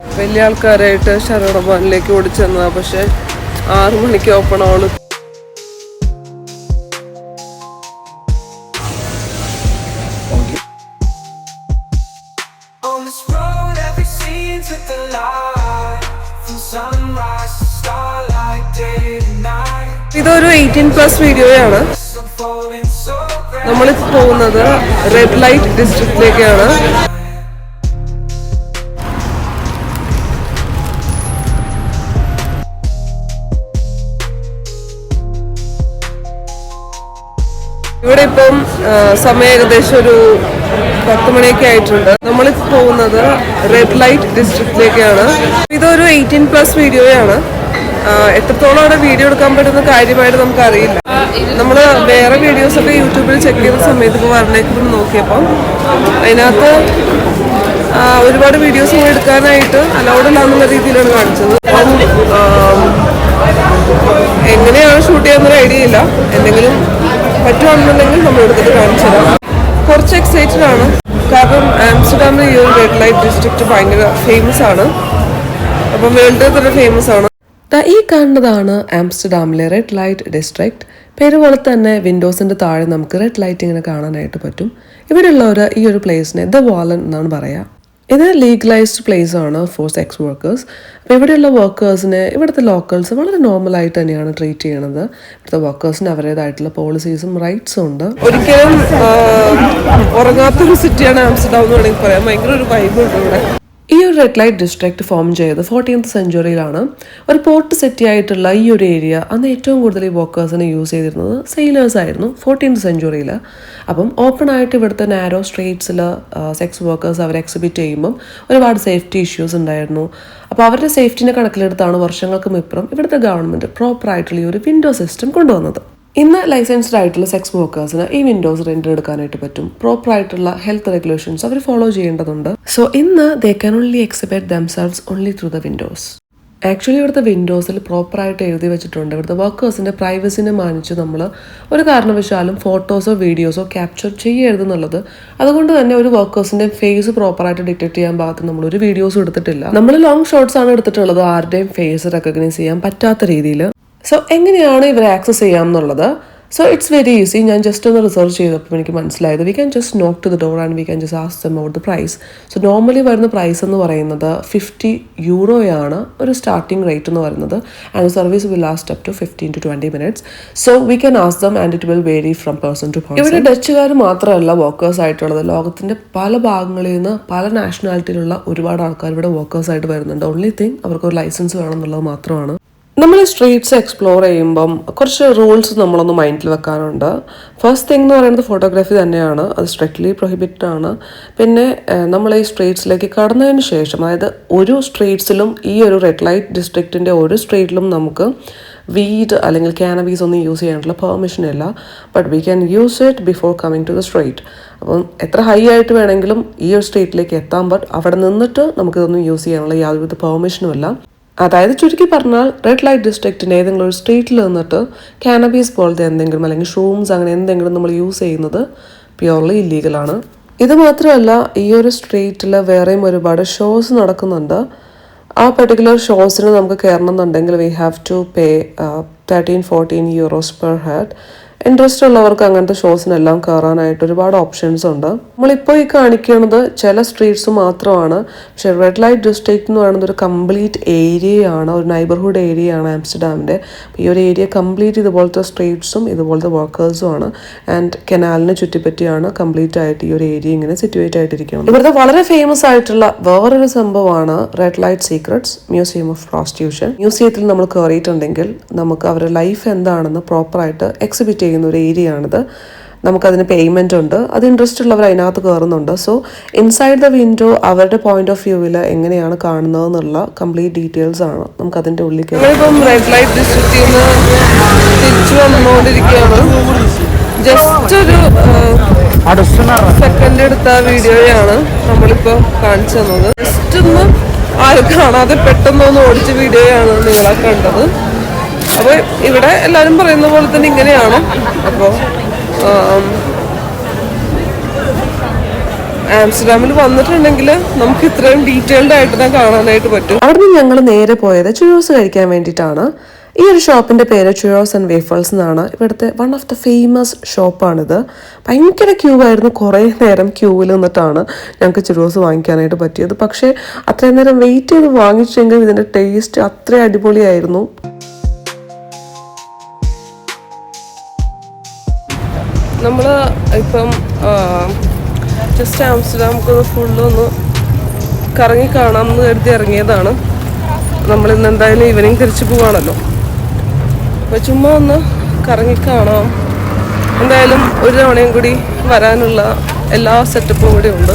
വലിയ ആൾക്കാരായിട്ട് ശരണഭവനിലേക്ക് ഓടിച്ചെന്നതാ പക്ഷെ ആറു മണിക്ക് ഓപ്പൺ ആവുള്ളൂ. ഇതൊരു എയ്റ്റീൻ പ്ലസ് വീഡിയോയാണ്. നമ്മളിപ്പോൾ പോകുന്നത് റെഡ് ലൈറ്റ് ഡിസ്ട്രിക്റ്റിലേക്കാണ് ഇവിടെ ഇപ്പം സമയം ഏകദേശം ഒരു പത്ത് മണിയൊക്കെ ആയിട്ടുണ്ട്. നമ്മൾ പോകുന്നത് റെഡ് ലൈറ്റ് ഡിസ്ട്രിക്റ്റിലേക്കാണ് ഇതൊരു എയ്റ്റീൻ പ്ലസ് വീഡിയോയാണ് എത്രത്തോളം അവിടെ വീഡിയോ എടുക്കാൻ പറ്റുന്ന കാര്യമായിട്ട് നമുക്ക് അറിയില്ല നമ്മൾ വേറെ വീഡിയോസ് ഒക്കെ യൂട്യൂബിൽ ചെക്ക് ചെയ്ത സമയത്ത് ഇപ്പോൾ വരണേക്ക് നോക്കിയപ്പം അതിനകത്ത് ഒരുപാട് വീഡിയോസ് ഇങ്ങനെ എടുക്കാനായിട്ട് അലൗഡ് അല്ല എന്നുള്ള രീതിയിലാണ് കാണിച്ചത്. എങ്ങനെയാണ് ഷൂട്ട് ചെയ്യാന്നൊരു ഐഡിയ ഇല്ല. എന്തെങ്കിലും പറ്റുവാണെന്നുണ്ടെങ്കിൽ നമ്മൾ എടുത്തിട്ട് കാണിച്ചു തരാം. കുറച്ച് എക്സൈറ്റഡ് ആണ്. കാരണം ആംസ്റ്റർഡാമിലെ ഈ ഒരു റെഡ് ലൈറ്റ് ഡിസ്ട്രിക്റ്റ് ഭയങ്കര ഫേമസ് ആണ്. അപ്പം വേൾഡിൽ തന്നെ ഫേമസ് ആണ്. ഈ കാണുന്നതാണ് ആംസ്റ്റർഡാമിലെ റെഡ് ലൈറ്റ് ഡിസ്ട്രിക്ട് പേര് പോലെ തന്നെ വിൻഡോസിന്റെ താഴെ നമുക്ക് റെഡ് ലൈറ്റ് ഇങ്ങനെ കാണാനായിട്ട് പറ്റും. ഇവിടെയുള്ളവർ ഈ ഒരു പ്ലേസിനെ ദ വാലൻ എന്നാണ് പറയുക ഇത് ലീഗലൈസ്ഡ് പ്ലേസ് ആണ് ഫോർ സെക്സ് വർക്കേഴ്സ് അപ്പോൾ ഇവിടെയുള്ള വർക്കേഴ്സിനെ ഇവിടുത്തെ ലോക്കൽസ് വളരെ നോർമലായിട്ട് തന്നെയാണ് ട്രീറ്റ് ചെയ്യണത്. ഇവിടുത്തെ വർക്കേഴ്സിന് അവരുടേതായിട്ടുള്ള പോളിസീസും റൈറ്റ്സും ഉണ്ട്. ഒരിക്കലും ഉറങ്ങാത്തൊരു സിറ്റിയാണ് ആംസ്റ്റർഡാം എന്ന് വേണമെങ്കിൽ പറയാം. ഭയങ്കര ഒരു ഉണ്ട് ഇവിടെ. ഒരു റെഡ് ലൈറ്റ് ഡിസ്ട്രിക്ട് ഫോം ചെയ്തത് ഫോർട്ടീൻത്ത് സെഞ്ചുറിയിലാണ് ഒരു പോർട്ട് സെറ്റി ആയിട്ടുള്ള ഈ ഒരു ഏരിയ അന്ന് ഏറ്റവും കൂടുതൽ ഈ വർക്കേഴ്സിനെ യൂസ് ചെയ്തിരുന്നത് സെയിലേഴ്സ് ആയിരുന്നു ഫോർട്ടീൻത്ത് സെഞ്ചുറിയിൽ അപ്പം ഓപ്പൺ ആയിട്ട് ഇവിടുത്തെ നാരോ സ്ട്രീറ്റ്സിൽ സെക്സ് വർക്കേഴ്സ് അവർ എക്സിബിറ്റ് ചെയ്യുമ്പം ഒരുപാട് സേഫ്റ്റി ഇഷ്യൂസ് ഉണ്ടായിരുന്നു. അപ്പോൾ അവരുടെ സേഫ്റ്റിനെ കണക്കിലെടുത്താണ് വർഷങ്ങൾക്കും ഇപ്പുറം ഇവിടുത്തെ ഗവൺമെന്റ് പ്രോപ്പറായിട്ടുള്ള ഈ ഒരു വിൻഡോ സിസ്റ്റം കൊണ്ടുവന്നത്. ഇന്ന് ലൈസൻസ്ഡ് ആയിട്ടുള്ള സെക്സ് വർക്കേഴ്സിന് ഈ വിൻഡോസ് റെന്റ് എടുക്കാനായിട്ട് പറ്റും. പ്രോപ്പർ ആയിട്ടുള്ള ഹെൽത്ത് റെഗുലേഷൻസ് അവർ ഫോളോ ചെയ്യേണ്ടതുണ്ട്. സോ ഇന്ന് they can only exhibit damsels only through the windows actually ഇവിടുത്തെ വിൻഡോസിൽ പ്രോപ്പറായിട്ട് എഴുതി വെച്ചിട്ടുണ്ട്. ഇവിടുത്തെ വർക്കേഴ്സിന്റെ പ്രൈവസിനെ മാനിച്ച് നമ്മൾ ഒരു കാരണവശാലും ഫോട്ടോസോ വീഡിയോസോ ക്യാപ്ചർ ചെയ്യരുതെന്നുള്ളത് അതുകൊണ്ട് തന്നെ ഒരു വർക്കേഴ്സിന്റെ ഫേസ് പ്രോപ്പറായിട്ട് ഡിറ്റക്ട് ചെയ്യാൻ ഭാഗത്ത് നമ്മൾ ഒരു വീഡിയോസും എടുത്തിട്ടില്ല. നമ്മൾ ലോങ് ഷോട്ട്സ് ആണ് എടുത്തിട്ടുള്ളത്. ആരുടെയും ഫേസ് റെക്കഗ്നൈസ് ചെയ്യാൻ പറ്റാത്ത രീതിയിൽ സോ എങ്ങനെയാണ് ഇവരെ ആക്സസ് ചെയ്യാം എന്നുള്ളത് സോ ഇറ്റ്സ് വെരി ഈസി ഞാൻ ജസ്റ്റ് ഒന്ന് റിസർച്ച് ചെയ്തപ്പോൾ എനിക്ക് മനസ്സിലായത് we can just knock to the door and we can just ask them out the price so normally വരുന്ന പ്രൈസ് എന്ന് പറയുന്നത് ഫിഫ്റ്റി യൂറോയാണ് ഒരു സ്റ്റാർട്ടിംഗ് റേറ്റ് എന്ന് പറയുന്നത്. And service will last up to fifteen to twenty minutes so we can ask them and it will vary from person to person ഇവിടെ ഡച്ചുകാർ മാത്രമല്ല വർക്കേഴ്സ് ആയിട്ടുള്ളത്. ലോകത്തിന്റെ പല ഭാഗങ്ങളിൽ നിന്ന് പല നാഷണാലിറ്റിയിലുള്ള ഒരുപാട് ആൾക്കാർ ഇവിടെ വർക്കേഴ്സ് ആയിട്ട് വരുന്നുണ്ട്. ഓൺലി തിങ് അവർക്ക് ഒരു ലൈസൻസ് വേണം എന്നുള്ളത് മാത്രമാണ്. നമ്മൾ സ്ട്രീറ്റ്സ് എക്സ്പ്ലോർ ചെയ്യുമ്പം കുറച്ച് റൂൾസ് നമ്മളൊന്ന് മൈൻഡിൽ വെക്കാറുണ്ട്. ഫസ്റ്റ് തിങ് എന്ന് പറയുന്നത് ഫോട്ടോഗ്രാഫി തന്നെയാണ്. അത് സ്ട്രിക്ട്ലി പ്രൊഹിബിറ്റഡ് ആണ്. പിന്നെ നമ്മൾ ഈ സ്ട്രീറ്റ്സിലേക്ക് കടന്നതിന് ശേഷം അതായത് ഒരു സ്ട്രീറ്റ്സിലും ഈ ഒരു റെഡ് ലൈറ്റ് ഡിസ്ട്രിക്റ്റിന്റെ ഒരു സ്ട്രീറ്റിലും നമുക്ക് വീഡ് അല്ലെങ്കിൽ ക്യാനബീസ് ഒന്നും യൂസ് ചെയ്യാനുള്ള പെർമിഷൻ ഇല്ല. But we can use it before coming to the street അപ്പം എത്ര ഹൈ ആയിട്ട് വേണമെങ്കിലും ഈ ഒരു സ്ട്രീറ്റിലേക്ക് എത്താം. ബട്ട് അവിടെ നിന്നിട്ട് നമുക്കിതൊന്നും യൂസ് ചെയ്യാനുള്ള യാതൊരുവിധ പെർമിഷനും ഇല്ല. അതായത് ചുരുക്കി പറഞ്ഞാൽ റെഡ് ലൈറ്റ് ഡിസ്ട്രിക്റ്റിന്റെ ഏതെങ്കിലും ഒരു സ്ട്രീറ്റിൽ നിന്നിട്ട് കാനബീസ് പോലത്തെ എന്തെങ്കിലും അല്ലെങ്കിൽ ഷൂംസ് അങ്ങനെ എന്തെങ്കിലും നമ്മൾ യൂസ് ചെയ്യുന്നത് പ്യുവർലി ഇല്ലീഗലാണ് ഇത് മാത്രമല്ല ഈ ഒരു സ്ട്രീറ്റിൽ വേറെയും ഒരുപാട് ഷോസ് നടക്കുന്നുണ്ട്. ആ പെർട്ടിക്കുലർ ഷോസിന് നമുക്ക് കയറണം എന്നുണ്ടെങ്കിൽ we have to pay thirteen fourteen euros per head interest ഉള്ളവർക്ക് അങ്ങനത്തെ ഷോസിനെല്ലാം കയറാനായിട്ട് ഒരുപാട് ഓപ്ഷൻസ് ഉണ്ട്. നമ്മളിപ്പോൾ ഈ കാണിക്കുന്നത് ചില സ്ട്രീറ്റ്സ് മാത്രമാണ്. പക്ഷെ റെഡ് ലൈറ്റ് ഡിസ്ട്രിക്ട് എന്ന് പറയുന്നത് ഒരു കംപ്ലീറ്റ് ഏരിയയാണ് ഒരു നൈബർഹുഡ് ഏരിയയാണ് ആംസ്റ്റർഡാമിന്റെ. ഈ ഒരു ഏരിയ കംപ്ലീറ്റ് ഇതുപോലത്തെ സ്ട്രീറ്റ്സും ഇതുപോലത്തെ വർക്കേഴ്സും ആണ് ആൻഡ് കനാലിനെ ചുറ്റിപ്പറ്റിയാണ് കംപ്ലീറ്റ് ആയിട്ട് ഈ ഒരു ഏരിയ ഇങ്ങനെ സിറ്റുവേറ്റ് ആയിട്ടിരിക്കുന്നത്. ഇവിടുത്തെ വളരെ ഫേമസ് ആയിട്ടുള്ള വേറൊരു സംഭവമാണ് red light secrets museum of prostitution മ്യൂസിയത്തിൽ നമ്മൾ കയറിയിട്ടുണ്ടെങ്കിൽ നമുക്ക് അവരുടെ ലൈഫ് എന്താണെന്ന് പ്രോപ്പറായിട്ട് എക്സിബിറ്റ് ചെയ്യുന്ന ഒരു ഏരിയ ആണിത് നമുക്കതിന് പേയ്മെന്റ് ഉണ്ട്. അത് ഇൻട്രസ്റ്റ് ഉള്ളവർ അതിനകത്ത് കയറുന്നുണ്ട് സോ ഇൻസൈഡ് ദ വിൻഡോ അവരുടെ പോയിന്റ് ഓഫ് വ്യൂവിൽ എങ്ങനെയാണ് കാണുന്നത് എന്നുള്ള കംപ്ലീറ്റ് ഡീറ്റെയിൽസ് ആണ് നമുക്ക് അതിന്റെ ഉള്ളിൽ നമ്മളിപ്പം റെഡ് ലൈറ്റ് ഡിസ്ട്രിക്റ്റിൽ നിന്ന് തിരിച്ചു വന്നുകൊണ്ടിരിക്കുകയാണ്. ജസ്റ്റ് ഒരു സെക്കൻഡ് എടുത്ത വീഡിയോയാണ് നമ്മളിപ്പോ കാണിച്ചു തന്നത്. ജസ്റ്റ് ഒന്ന് ആരും കാണാതെ പെട്ടെന്ന് ഒന്ന് ഓടിച്ച വീഡിയോയാണ് നിങ്ങളെ കണ്ടത്. അപ്പോൾ ഇവിടെ എല്ലാവരും പറയുന്ന പോലെ തന്നെ ഇങ്ങനെയാണ്. അപ്പോൾ ആംസ്റ്റർഡാമിൽ വന്നിട്ടുണ്ടെങ്കിൽ നമുക്ക് ഇത്രയും ഡീറ്റെയിൽഡ് ആയിട്ട് തന്നെ കാണാനായിട്ട് പറ്റും. അവിടുന്ന് ഞങ്ങൾ നേരെ പോയത് ചുരോസ് കഴിക്കാൻ വേണ്ടിയിട്ടാണ്. ഈ ഒരു ഷോപ്പിന്റെ പേര് ചുരോസ് ആൻഡ് വേഫേഴ്സ് എന്നാണ്. ഇവിടുത്തെ വൺ ഓഫ് ദ ഫേമസ് ഷോപ്പാണിത്. ഭയങ്കര ക്യൂ ആയിരുന്നു. കുറേ നേരം ക്യൂവിൽ നിന്നിട്ടാണ് ഞങ്ങൾക്ക് ചുരോസ് വാങ്ങിക്കാനായിട്ട് പറ്റിയത്. പക്ഷേ അത്രയും നേരം വെയിറ്റ് ചെയ്ത് വാങ്ങിച്ചെങ്കിലും ഇതിന്റെ ടേസ്റ്റ് അത്ര അടിപൊളിയായിരുന്നു. നമ്മൾ ഇപ്പം ജസ്റ്റ് ആംസ്റ്റർഡാം ഫുള്ള് ഒന്ന് കറങ്ങി കാണാം എന്ന് കരുതി ഇറങ്ങിയതാണ്. നമ്മൾ ഇന്ന് എന്തായാലും ഈവനിങ് തിരിച്ചു പോവാണല്ലോ. അപ്പോൾ ചുമ്മാ ഒന്ന് കറങ്ങി കാണാം. എന്തായാലും ഒരു തവണയും കൂടി വരാനുള്ള എല്ലാ സെറ്റപ്പും കൂടി ഉണ്ട്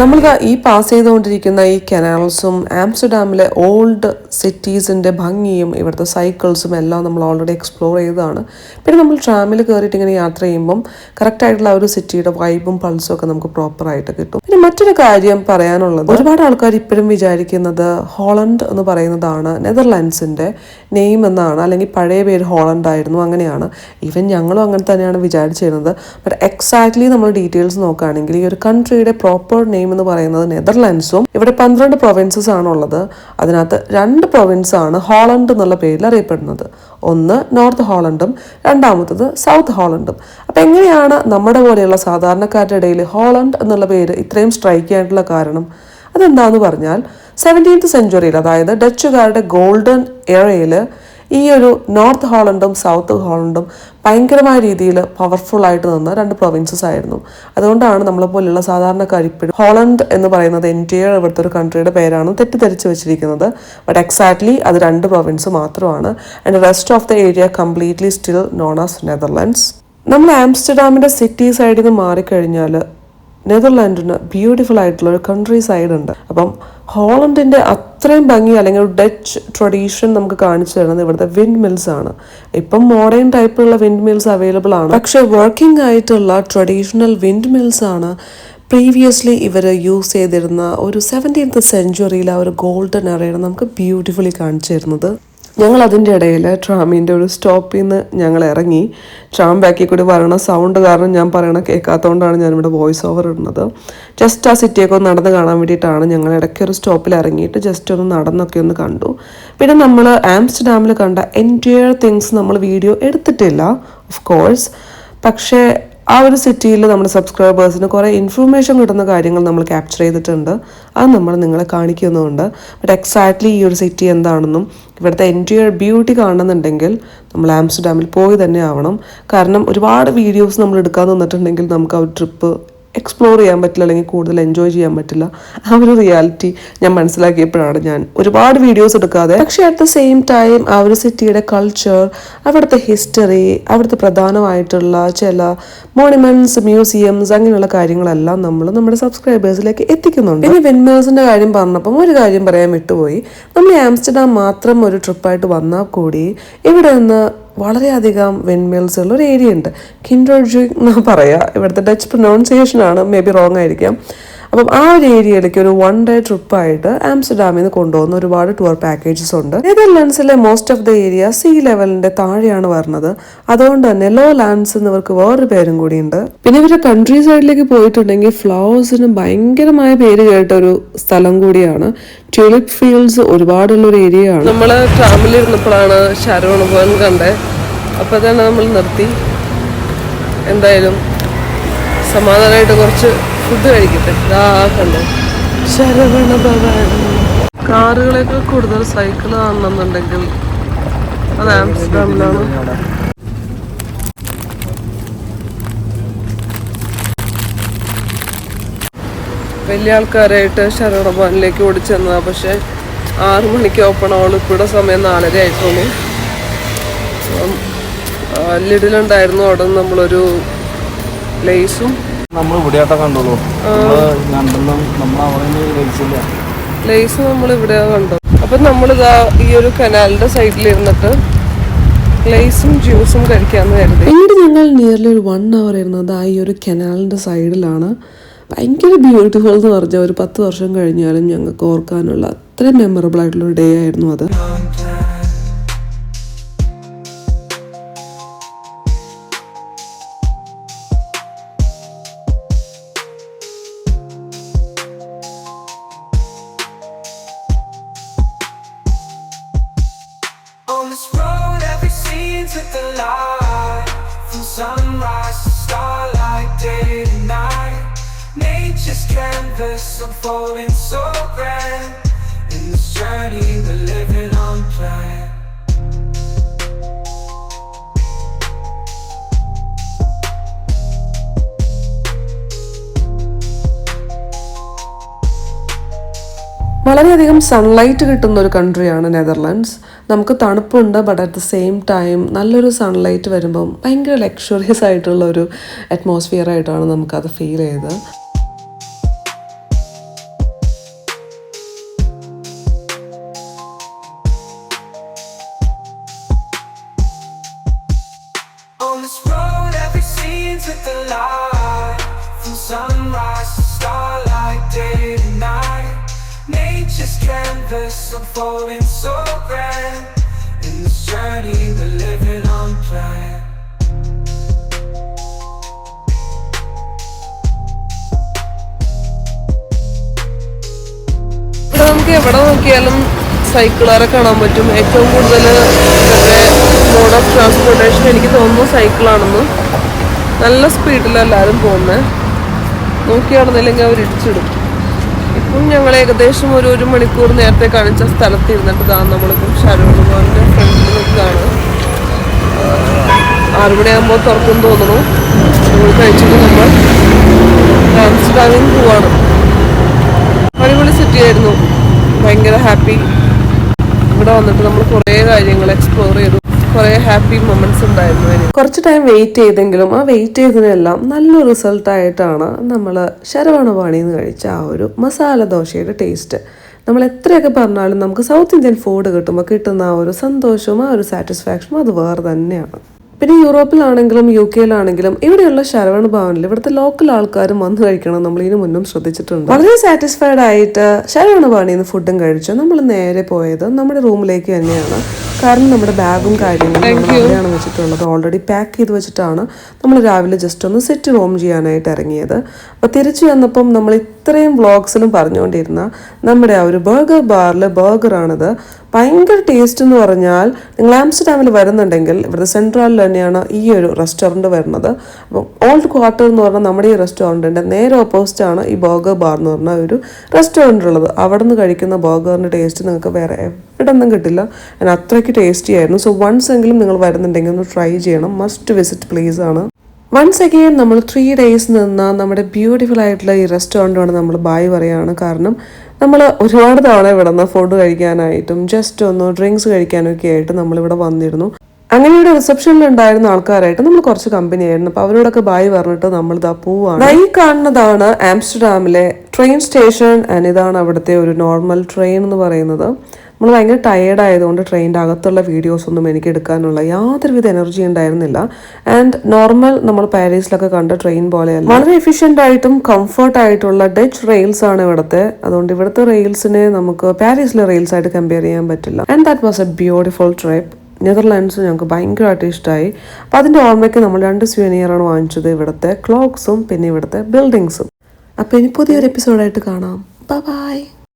നമ്മൾ ഈ പാസ് ചെയ്തുകൊണ്ടിരിക്കുന്ന ഈ കനാൽസും ആംസ്റ്റർഡാമിലെ ഓൾഡ് സിറ്റീസിന്റെ ഭംഗിയും ഇവിടുത്തെ സൈക്കിൾസും എല്ലാം നമ്മൾ ഓൾറെഡി എക്സ്പ്ലോർ ചെയ്തതാണ്. പിന്നെ നമ്മൾ ട്രാമിൽ കയറിയിട്ട് ഇങ്ങനെ യാത്ര ചെയ്യുമ്പം കറക്റ്റായിട്ടുള്ള ഒരു സിറ്റിയുടെ വൈബും പൾസും ഒക്കെ നമുക്ക് പ്രോപ്പറായിട്ട് കിട്ടും. പിന്നെ മറ്റൊരു കാര്യം പറയാനുള്ളത് ഒരുപാട് ആൾക്കാർ ഇപ്പോഴും വിചാരിക്കുന്നത് ഹോളണ്ട് എന്ന് പറയുന്നതാണ് നെതർലാൻഡ്സിന്റെ നെയിം എന്നാണ്. അല്ലെങ്കിൽ പഴയ പേര് ഹോളണ്ട് ആയിരുന്നു അങ്ങനെയാണ്. ഈവൻ ഞങ്ങളും അങ്ങനെ തന്നെയാണ് വിചാരിച്ചിരുന്നത്. ബട്ട് എക്സാക്ട്ലി നമ്മൾ ഡീറ്റെയിൽസ് നോക്കുകയാണെങ്കിൽ ഈ ഒരു കൺട്രിയുടെ പ്രോപ്പർ നെയിം എന്ന് പറയുന്നത് നെതർലാൻഡ്സും. ഇവിടെ പന്ത്രണ്ട് പ്രൊവിൻസസ് ആണുള്ളത്. അതിനകത്ത് രണ്ട് പ്രൊവിൻസ് ആണ് ഹോളണ്ട് എന്നുള്ള പേരിൽ അറിയപ്പെടുന്നത്. ഒന്ന് നോർത്ത് ഹോളണ്ടും രണ്ടാമത്തത് സൗത്ത് ഹോളണ്ടും. അപ്പം എങ്ങനെയാണ് നമ്മുടെ പോലെയുള്ള സാധാരണക്കാരുടെ ഇടയിൽ ഹോളണ്ട് എന്നുള്ള പേര് ഇത്രയും സ്ട്രൈക്ക് ചെയ്യാനുള്ള കാരണം? അതെന്താന്ന് പറഞ്ഞാൽ സെവന്റീൻത്ത് സെഞ്ചുറിയിൽ അതായത് ഡച്ചുകാരുടെ ഗോൾഡൻ എറയിൽ ഈ ഒരു നോർത്ത് ഹോളണ്ടും സൗത്ത് ഹോളണ്ടും ഭയങ്കരമായ രീതിയിൽ പവർഫുൾ ആയിട്ട് നിന്ന രണ്ട് പ്രൊവിൻസസ് ആയിരുന്നു. അതുകൊണ്ടാണ് നമ്മളെ പോലെയുള്ള സാധാരണക്കാർ ഇപ്പോഴും ഹോളണ്ട് എന്ന് പറയുന്നത് എന്റിയർ ഇവിടുത്തെ ഒരു കൺട്രിയുടെ പേരാണ് തെറ്റിദ്ധരിച്ച് വെച്ചിരിക്കുന്നത്. ബട്ട് എക്സാക്ട്ലി അത് രണ്ട് പ്രൊവിൻസ് മാത്രമാണ്. And rest of the area completely still known as Netherlands നമ്മൾ ആംസ്റ്റർഡാമിന്റെ സിറ്റി സൈഡിൽ നിന്ന് മാറിക്കഴിഞ്ഞാൽ നെതർലാൻഡിന് ബ്യൂട്ടിഫുൾ ആയിട്ടുള്ള ഒരു കൺട്രി സൈഡ് ഉണ്ട്. അപ്പം ഹോളണ്ടിന്റെ അത്രയും ഭംഗി അല്ലെങ്കിൽ ഡച്ച് ട്രഡീഷൻ നമുക്ക് കാണിച്ചു തരുന്നത് ഇവിടുത്തെ വിൻഡ് മിൽസ് ആണ്. ഇപ്പം മോഡേൺ ടൈപ്പിലുള്ള വിൻഡ് മിൽസ് അവൈലബിൾ ആണ്. പക്ഷെ വർക്കിംഗ് ആയിട്ടുള്ള ട്രഡീഷണൽ വിൻഡ് മിൽസ് ആണ് പ്രീവിയസ്ലി ഇവർ യൂസ് ചെയ്തിരുന്ന ഒരു സെവന്റീൻത്ത് സെഞ്ചുറിയിൽ ആ ഒരു ഗോൾഡൻ എറയാണ് നമുക്ക് ബ്യൂട്ടിഫുള്ളി കാണിച്ചു തരുന്നത്. ഞങ്ങൾ അതിന്റെ ഇടയിൽ ട്രാമിന്റെ ഒരു സ്റ്റോപ്പിൽ നിന്ന് ഞങ്ങൾ ഇറങ്ങി ട്രാം ബാക്കിൽ കൂടി വരണ സൗണ്ട് കാരണം ഞാൻ പറയണ കേൾക്കാത്തതുകൊണ്ടാണ് ഞാനിവിടെ വോയിസ് ഓവർ ഇടുന്നത്. ജസ്റ്റ് ആ സിറ്റിയൊക്കെ ഒന്ന് നടന്ന് കാണാൻ വേണ്ടിയിട്ടാണ് ഞങ്ങൾ ഇടയ്ക്ക് ഒരു സ്റ്റോപ്പിൽ ഇറങ്ങിയിട്ട് ജസ്റ്റ് ഒന്ന് നടന്നൊക്കെ ഒന്ന് കണ്ടു. പിന്നെ നമ്മൾ ആംസ്റ്റർഡാമിൽ കണ്ട എന്റയർ തിങ്സ് നമ്മൾ വീഡിയോ എടുത്തിട്ടില്ല ഓഫ് കോഴ്സ് പക്ഷേ ആ ഒരു സിറ്റിയിൽ നമ്മുടെ സബ്സ്ക്രൈബേഴ്സിന് കുറേ ഇൻഫർമേഷൻ കിട്ടുന്ന കാര്യങ്ങൾ നമ്മൾ ക്യാപ്ചർ ചെയ്തിട്ടുണ്ട്. അത് നമ്മൾ നിങ്ങളെ കാണിക്കുന്നുണ്ട് ബട്ട് എക്സാക്ട്ലി ഈ ഒരു സിറ്റി എന്താണെന്നും ഇവിടുത്തെ എന്റിയർ ബ്യൂട്ടി കാണുന്നുണ്ടെങ്കിൽ നമ്മൾ ആംസ്റ്റർഡാമിൽ പോയി തന്നെ ആവണം. കാരണം ഒരുപാട് വീഡിയോസ് നമ്മൾ എടുക്കാൻ നിന്നിട്ടുണ്ടെങ്കിൽ നമുക്ക് ആ ഒരു ട്രിപ്പ് എക്സ്പ്ലോർ ചെയ്യാൻ പറ്റില്ല അല്ലെങ്കിൽ കൂടുതൽ എൻജോയ് ചെയ്യാൻ പറ്റില്ല. ആ ഒരു റിയാലിറ്റി ഞാൻ മനസ്സിലാക്കിയപ്പോഴാണ് ഞാൻ ഒരുപാട് വീഡിയോസ് എടുക്കാതെ. പക്ഷെ അറ്റ് ദ സെയിം ടൈം ആ ഒരു സിറ്റിയുടെ കൾച്ചർ അവിടുത്തെ ഹിസ്റ്ററി അവിടുത്തെ പ്രധാനമായിട്ടുള്ള ചില മോണിമെന്റ്സ് മ്യൂസിയംസ് അങ്ങനെയുള്ള കാര്യങ്ങളെല്ലാം നമ്മൾ നമ്മുടെ സബ്സ്ക്രൈബേഴ്സിലേക്ക് എത്തിക്കുന്നുണ്ട്. ഇനി വിൻമേഴ്സിന്റെ കാര്യം പറഞ്ഞപ്പം ഒരു കാര്യം പറയാൻ വിട്ടുപോയി. നമ്മൾ ആംസ്റ്റർഡാം മാത്രം ഒരു ട്രിപ്പായിട്ട് വന്നാൽ കൂടി ഇവിടെ നിന്ന് വളരെയധികം വെൻമിൽസ് ഉള്ള ഒരു ഏരിയ ഉണ്ട്. കിൻഡർജി എന്ന് പറയാ. ഇവിടുത്തെ ഡച്ച് പ്രൊനൗൺസിയേഷൻ ആണ്. മേ ബി റോങ് ആയിരിക്കാം. അപ്പം ആ ഒരു ഏരിയയിലേക്ക് ഒരു വൺ ഡേ ട്രിപ്പ് ആയിട്ട് ആംസ്റ്റർഡാമിൽ നിന്ന് കൊണ്ടുപോകുന്ന ഒരുപാട് ടൂർ പാക്കേജസ് ഉണ്ട്. നെതർലാൻഡ്സിലെ most of the area sea ലെവലിന്റെ താഴെയാണ് വരുന്നത് അതുകൊണ്ട് തന്നെ ലോ ലാൻഡ്സ് എന്നിവർക്ക് വേറൊരു പേരും കൂടിയുണ്ട് പിന്നെ ഇവരുടെ കൺട്രി സൈഡിലേക്ക് പോയിട്ടുണ്ടെങ്കിൽ ഫ്ലവേഴ്സിന് ഭയങ്കരമായ പേര് കേട്ട ഒരു സ്ഥലം കൂടിയാണ്. ട്യൂലിപ്പ് ഫീൽഡ്സ് ഒരുപാടുള്ള ഒരു ഏരിയ ആണ്. ഫാമിലി ഇരുന്നപ്പോഴാണ് ശരവണ ഭവൻ കണ്ടത് അപ്പോൾ തന്നെ നമ്മൾ നിർത്തി. എന്തായാലും സമാധാനമായിട്ട് കുറച്ച് ഫുഡ് കഴിക്കട്ടെ. ഇതാ കണ്ടോ? ശരവണ ഭവൻ കാറുകളേക്കാൾ കൂടുതൽ സൈക്കിൾ കാണണമെന്നുണ്ടെങ്കിൽ അത് ആംസ്റ്റർഡാമിലാണ്. വലിയ ആൾക്കാരായിട്ട് ശരവണ ഭവനിലേക്ക് ഓടിച്ചെന്നതാ. പക്ഷെ ആറു മണിക്ക് ഓപ്പൺ ആവുള്ളൂ. ഇവിടെ സമയം നാലര ആയിട്ടുള്ളൂ. ലിഡിലുണ്ടായിരുന്നു. അവിടെ നമ്മളൊരു ലേസും നമ്മൾ ഇവിടെയാട്ടം കണ്ടോളൂ നമ്മൾ ലണ്ടനിലും നമ്മൾ അവിടെ കഴിച്ചില്ല ലേസ് നമ്മൾ ഇവിടെ കണ്ടു. അപ്പം നമ്മളിതാ ഈ ഒരു കനാലിന്റെ സൈഡിൽ ഇരുന്നിട്ട് ലേസും ജ്യൂസും കഴിക്കാന്ന് കരുതി. പിന്നീട് ഞങ്ങൾ നിയർലി ഒരു വൺ അവർ ഇരുന്നത് ആ ഈ ഒരു കനാലിന്റെ സൈഡിലാണ്. ഭയങ്കര ബ്യൂട്ടിഫുൾ എന്ന് പറഞ്ഞാൽ ഒരു പത്ത് വർഷം കഴിഞ്ഞാലും ഞങ്ങൾക്ക് ഓർക്കാനുള്ള അത്രയും മെമ്മറബിൾ ആയിട്ടുള്ള ഒരു ഡേ ആയിരുന്നു അത്. Nature's canvas unfolding so grand. In this journey, we're living on plan. വളരെയധികം സൺലൈറ്റ് കിട്ടുന്ന ഒരു കൺട്രിയാണ് നെതർലാൻഡ്സ് നമുക്ക് തണുപ്പുണ്ട് but at the same time നല്ലൊരു സൺലൈറ്റ് വരുമ്പം ഭയങ്കര ലക്ഷറിയസ് ആയിട്ടുള്ള ഒരു അറ്റ്മോസ്ഫിയർ ആയിട്ടാണ് നമുക്കത് ഫീൽ ചെയ്തത്. ഇവിടെ നമുക്ക് എവിടെ നോക്കിയാലും സൈക്കിളുകാരെ കാണാൻ പറ്റും. ഏറ്റവും കൂടുതൽ ഇവിടുത്തെ മോഡ് ഓഫ് ട്രാൻസ്പോർട്ടേഷൻ എനിക്ക് തോന്നുന്നു സൈക്കിളാണെന്ന്. നല്ല സ്പീഡിലെല്ലാവരും പോകുന്നത് നോക്കി നടന്നില്ലെങ്കിൽ അവർ ഇപ്പം ഞങ്ങൾ ഏകദേശം ഒരു ഒരു മണിക്കൂർ നേരത്തെ കാണിച്ച സ്ഥലത്ത് ഇരുന്നിട്ട് ഇതാ നമ്മളിപ്പം ശരവണഭവന്റെ ഫ്രണ്ടിൽ നിൽക്കുകയാണ് ആറുമണിയാകുമ്പോൾ തുറക്കും തോന്നുന്നു. നമ്മൾ കഴിച്ചിട്ട് നമ്മൾ ആംസ്റ്റർഡാമിൽ പോവാണ്. അടിപൊളി സിറ്റി ആയിരുന്നു. ഭയങ്കര ഹാപ്പി ഇവിടെ വന്നിട്ട് നമ്മൾ കുറേ കാര്യങ്ങൾ എക്സ്പ്ലോർ ചെയ്തു. കുറേ ഹാപ്പി മൊമെന്റ്സ് ഉണ്ടായിരുന്നു കുറച്ച് ടൈം വെയിറ്റ് ചെയ്തെങ്കിലും ആ വെയിറ്റ് ചെയ്തതിനെല്ലാം നല്ല റിസൾട്ട് ആയിട്ടാണ് നമ്മൾ ശരവണവാണിയിൽ നിന്ന് കഴിച്ച ആ ഒരു മസാല ദോശയുടെ ടേസ്റ്റ് നമ്മൾ എത്രയൊക്കെ പറഞ്ഞാലും നമുക്ക് സൗത്ത് ഇന്ത്യൻ ഫുഡ് കിട്ടുമ്പോൾ കിട്ടുന്ന ആ ഒരു സന്തോഷവും ആ ഒരു സാറ്റിസ്ഫാക്ഷനും അത് വേറെ തന്നെയാണ്. പിന്നെ യൂറോപ്പിലാണെങ്കിലും യു കെയിലാണെങ്കിലും ഇവിടെയുള്ള ശരവണ ഭവനിൽ ഇവിടുത്തെ ലോക്കൽ ആൾക്കാരും വന്നു കഴിക്കണം നമ്മൾ ഇതിനു മുന്നും ശ്രദ്ധിച്ചിട്ടുണ്ട്. വളരെ സാറ്റിസ്ഫൈഡ് ആയിട്ട് ശരവണ ഭവനിൽ നിന്ന് ഫുഡും കഴിച്ചു. നമ്മൾ നേരെ പോയത് നമ്മുടെ റൂമിലേക്ക് തന്നെയാണ്. കാരണം നമ്മുടെ ബാഗും കാര്യങ്ങളും നമ്മൾ അവിടെയാണ് വെച്ചിട്ടുള്ളത്. ഓൾറെഡി പാക്ക് ചെയ്ത് വെച്ചിട്ടാണ് നമ്മൾ രാവിലെ ജസ്റ്റ് ഒന്ന് സെറ്റ് റൂം ചെയ്യാനായിട്ട് ഇറങ്ങിയത്. അപ്പോൾ തിരിച്ചു വന്നപ്പം നമ്മൾ ഇത്രയും വ്ളോഗ്സിലും പറഞ്ഞുകൊണ്ടിരുന്ന നമ്മുടെ ആ ഒരു ബർഗർ ബാറിൽ ബർഗറാണിത് ഭയങ്കര ടേസ്റ്റ് എന്ന് പറഞ്ഞാൽ നിങ്ങൾ ആംസ്റ്റർഡാമിൽ വരുന്നുണ്ടെങ്കിൽ ഇവിടുത്തെ സെൻട്രലിൽ തന്നെയാണ് ഈ ഒരു റെസ്റ്റോറന്റ് വരുന്നത്. അപ്പം ഓൾഡ് ക്വാർട്ടർ എന്ന് പറഞ്ഞാൽ നമ്മുടെ ഈ റെസ്റ്റോറന്റിന്റെ നേരെ ഓപ്പോസിറ്റാണ് ഈ ബോഗർ ബാർ എന്ന് പറഞ്ഞ ഒരു റെസ്റ്റോറന്റ് ഉള്ളത്. അവിടെ നിന്ന് കഴിക്കുന്ന ബർഗറിന്റെ ടേസ്റ്റ് നിങ്ങൾക്ക് വേറെ എവിടെ നിന്നും കിട്ടില്ല. അതിന് അത്രയ്ക്ക് ടേസ്റ്റി ആയിരുന്നു. സോ വൺസ് എങ്കിലും നിങ്ങൾ വരുന്നുണ്ടെങ്കിൽ ഒന്ന് ട്രൈ ചെയ്യണം. മസ്റ്റ് വിസിറ്റ് പ്ലേസ് ആണ്. വൺസ് അഗെയിൻ നമ്മൾ ത്രീ ഡേയ്സ് നിന്ന നമ്മുടെ ബ്യൂട്ടിഫുൾ ആയിട്ടുള്ള ഈ റെസ്റ്റോറന്റാണ് നമ്മൾ ബായ് പറയുകയാണ്. കാരണം നമ്മൾ ഒരുപാട് തവണ ഇവിടെ നിന്ന് ഫുഡ് കഴിക്കാനായിട്ടും ജസ്റ്റ് ഒന്ന് ഡ്രിങ്ക്സ് കഴിക്കാനൊക്കെ ആയിട്ട് നമ്മളിവിടെ വന്നിരുന്നു. അങ്ങനെ ഇവിടെ റിസപ്ഷനിൽ ഉണ്ടായിരുന്ന ആൾക്കാരായിട്ട് നമ്മൾ കുറച്ച് കമ്പനി ആയിരുന്നു. അപ്പൊ അവരോടൊക്കെ ബായ് പറഞ്ഞിട്ട് നമ്മൾ ഇതാ പോവാണ്. ബൈ കാണുന്നതാണ് ആംസ്റ്റർഡാമിലെ ട്രെയിൻ സ്റ്റേഷൻ ആൻഡ് ഇതാണ് അവിടുത്തെ ഒരു നോർമൽ ട്രെയിൻ എന്ന് പറയുന്നത്. നമ്മൾ ഭയങ്കര ടയേർഡ് ആയതുകൊണ്ട് ട്രെയിനിന്റെ അകത്തുള്ള വീഡിയോസ് ഒന്നും എനിക്ക് എടുക്കാനുള്ള യാതൊരുവിധ എനർജി ഉണ്ടായിരുന്നില്ല. ആൻഡ് നോർമൽ നമ്മൾ പാരീസിലൊക്കെ കണ്ട ട്രെയിൻ പോലെയല്ല. വളരെ എഫിഷ്യന്റ് ആയിട്ടും കംഫർട്ട് ആയിട്ടുള്ള ഡച്ച് റെയിൽസ് ആണ് ഇവിടുത്തെ. അതുകൊണ്ട് ഇവിടുത്തെ റെയിൽസിനെ നമുക്ക് പാരീസിലെ റെയിൽസ് ആയിട്ട് കമ്പയർ ചെയ്യാൻ പറ്റില്ല. And that was a beautiful trip Netherlands ഞങ്ങൾക്ക് ഭയങ്കരമായിട്ട് ഇഷ്ടമായി അപ്പോൾ അതിന്റെ ഓർമ്മയ്ക്ക് നമ്മൾ രണ്ട് സ്യൂനിയറാണ് വാങ്ങിച്ചത് ഇവിടുത്തെ. ക്ലോക്സും പിന്നെ ഇവിടുത്തെ ബിൽഡിങ്സും അപ്പോൾ ഇനി പുതിയൊരു എപ്പിസോഡായിട്ട് കാണാം. ബൈ